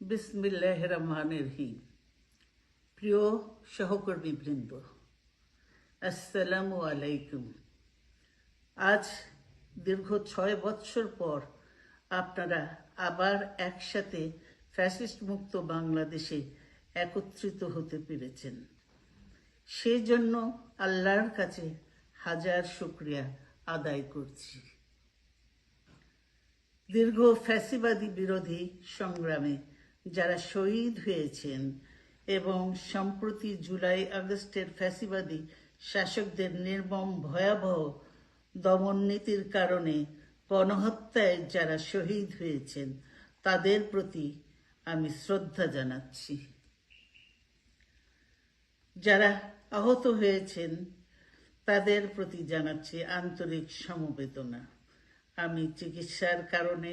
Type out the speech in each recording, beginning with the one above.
বিসমিল্লাহ রহমানের রহিম প্রিয় সহকর্মী বৃন্দ আসসালামু আলাইকুম আজ দীর্ঘ ছয় বৎসর পর আপনারা আবার একসাথে ফ্যাসিস্ট মুক্ত বাংলাদেশে একত্রিত হতে পেরেছেন। সেই জন্য আল্লাহর কাছে হাজার শুক্রিয়া আদায় করছি। দীর্ঘ ফ্যাসিবাদী বিরোধী সংগ্রামে যারা শহীদ হয়েছেন এবং সম্প্রতি জুলাই আগস্টের ফ্যাসিবাদী শাসকদের নির্মম ভয়াবহ দমন নীতির কারণে গণহত্যায় যারা শহীদ হয়েছেন, তাদের প্রতি আমি শ্রদ্ধা জানাচ্ছি। যারা আহত হয়েছেন, তাদের প্রতি জানাচ্ছি আন্তরিক সমবেদনা। আমি চিকিৎসার কারণে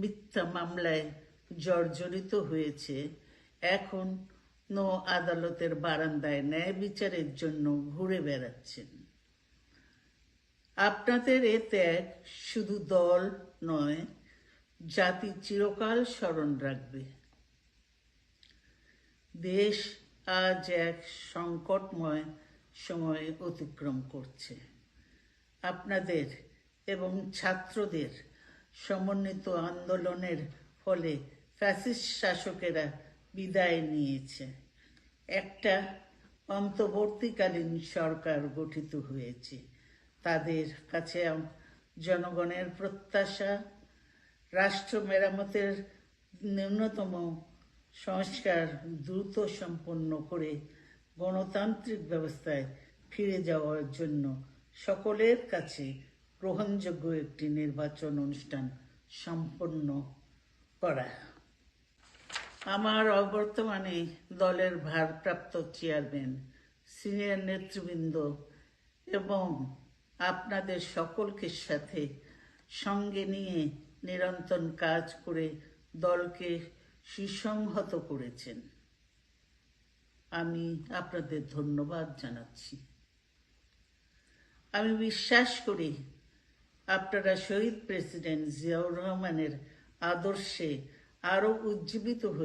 মিথ্যা মামলায় জর্জরিত হয়েছে। এখন নো আদালতের বারান্দায় ন্যায় বিচারের জন্য ঘুরে বেড়াচ্ছেন। আপনাদের এ ত্যাগ শুধু দল নয়, জাতি চিরকাল স্মরণ রাখবে। দেশ আজ এক সংকটময় সময় অতিক্রম করছে। আপনাদের এবং ছাত্রদের সমন্বিত আন্দোলনের ফলে ফ্যাসিস্ট শাসকেরা বিদায় নিয়েছে। একটা অন্তর্বর্তীকালীন সরকার গঠিত হয়েছে। তাদের কাছে জনগণের প্রত্যাশা, রাষ্ট্র মেরামতের ন্যূনতম সংস্কার দ্রুত সম্পন্ন করে গণতান্ত্রিক ব্যবস্থায় ফিরে যাওয়ার জন্য সকলের কাছে গ্রহণযোগ্য একটি নির্বাচন অনুষ্ঠান সম্পন্ন করা। আমার অবর্তমানে দলের ভারপ্রাপ্ত চেয়ারম্যান, সিনিয়র নেতৃবৃন্দ এবং আপনাদের সকলকে সাথে সঙ্গে নিয়ে নিরন্তর কাজ করে দলকে সুসংহত করেছেন। আমি আপনাদের ধন্যবাদ জানাচ্ছি। আমি বিশ্বাস করি আপনারা শহীদ প্রেসিডেন্ট জিয়াউর রহমানের আদর্শে আরও উজ্জীবিত হয়ে